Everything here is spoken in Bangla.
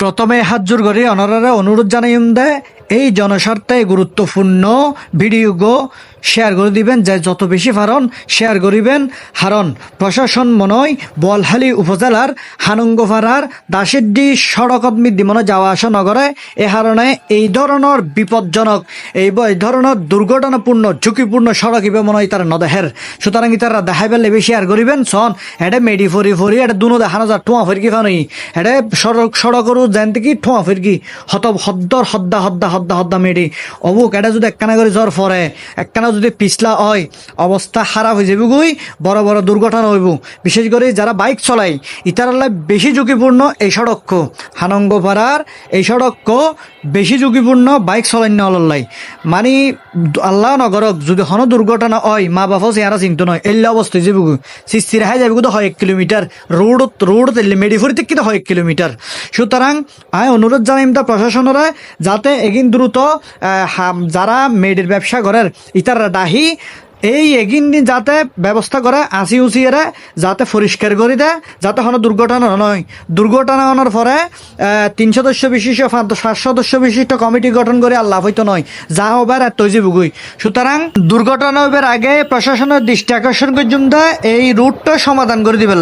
প্রথমে হাত জোর করে অনারারা অনুরোধ জানাইম দে এই জনস্বার্থে গুরুত্বপূর্ণ ভিডিও গো শেয়ার করে দিবেন। যে যত বেশি পারন শেয়ার করিবেন। হারণ প্রশাসন মনয় বলহালি উপজেলার হানঙ্গপাড়ার দাসিদ্দি সড়কত মিদ্দিমনে যাওয়া আসা নগরে এ হারণে এই ধরনের বিপজ্জনক, এই এই ধরনের দুর্ঘটনাপূর্ণ, ঝুঁকিপূর্ণ সড়ক ইবে মনে হয় তারা নদেহের। সুতরাং তারা দেখাই পেলে শেয়ার করিবেন। সন এটা মেডি ফরি ফরি এটা দুনো দেখানো যায় ঠোঁয়া ফিরকি ফানি এটা সড়ক সড়করও যেন থেকে ঠোঁয়া ফিরকি হত হদ্দর হদ্দা হদ্দা হদ্দা হদ্দা হদ্দা মেডি। অবুক, এটা যদি একখানা করে জ্বর ফরে একখানা যদি পিছলা হয়, অবস্থা খারাপ হয়ে যাবে গুই বড় বড় দুর্ঘটনা হইব। বিশেষ করে যারা বাইক চলাই ইতারাল্লা বেশি ঝুঁকিপূর্ণ এই সড়ক হানঙ্গপাড়ার এই সড়ক বেশি ঝুঁকিপূর্ণ বাইক চলাই না অলল্লাই মানে আল্লাহ নগরক যদি হন দুর্ঘটনা হয়, মা বাবা চেহারা চিন্ত নয় এল্লা অবস্থায় যাব সৃষ্টি রেহাই যাবে কিন্তু হয় এক কিলোমিটার। রোড রোড তেলে মেডিফুরি কিন্তু হয় এক কিলোমিটার? সুতরাং আমি অনুরোধ জানাইম তা প্রশাসনরা, যাতে এগিন দ্রুত যারা মেডির ব্যবসা করেন ইতারা ডাহি এই এগিন দিন যাতে ব্যবস্থা করে আসি উচি এরা, যাতে পরিষ্কার করে দেয়, যাতে কোনো দুর্ঘটনা নয়। দুর্ঘটনা হওয়ার পরে তিন সদস্য বিশিষ্ট সাত সদস্য বিশিষ্ট কমিটি গঠন করে আর লাভ হইতো নয়। যা হবার এত বুগুই সুতরাং দুর্ঘটনা হইবার আগে প্রশাসনের দৃষ্টি আকর্ষণ পর্যন্ত এই রুটটা সমাধান করে দিবেন।